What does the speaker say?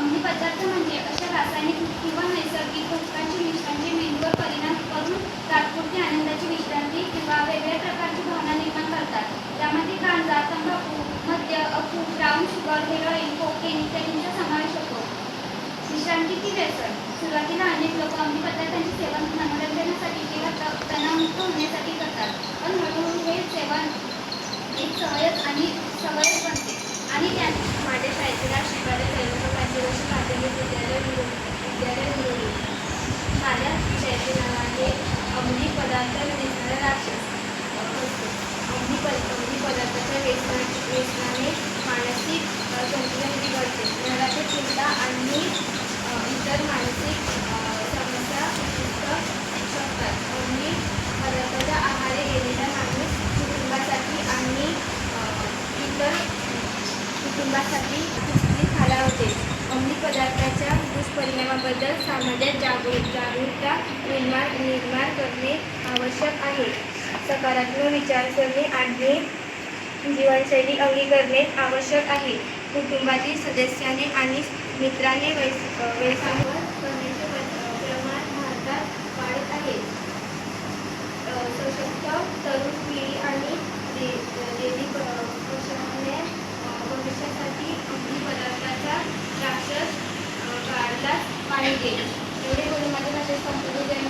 अंमली पदार्थ म्हणजे अशा रासायनिक किंवा नैसर्गिक घटकांचे मिश्रण जे मेंदूवर परिणाम करून तात्पुरती आनंदाची विश्रांती किंवा वेगळ्या प्रकारची भावना निर्माण करतात. त्यामध्ये गांजा तंबाखू मद्य अफू ब्राऊन शुगर हेरोईन कोकेन इत्यादींचा समावेश होतो. विश्रांती की व्यसन. सुरुवातीला अनेक लोक अंमली पदार्थांचे सेवन मनोरंजनासाठी किंवा तणावमुक्त होण्यासाठी करतात. पण हळूहळू हे सेवन एक सवयच आणि सवयच बनते. आणि त्या माझ्या शाळेतील आशीर्वाद कुटुंबासाठी विस्तृत खाला होते. अंमली पदार्थाच्या दुष्परिणामाबद्दल समाजात जागरूक जागरूकता निर्माण निर्माण करणे आवश्यक आहे. सकारात्मक विचार करणे आणि जीवनशैली अंगीकरणे आवश्यक आहे. कुटुंबातील सदस्याने आणि मित्राने वैस व्यसनावर करण्याचे प्रमाण भारतात वाढत आहे. सशक्त तरुण पिढी आणि दे राक्षस अ, काढलाच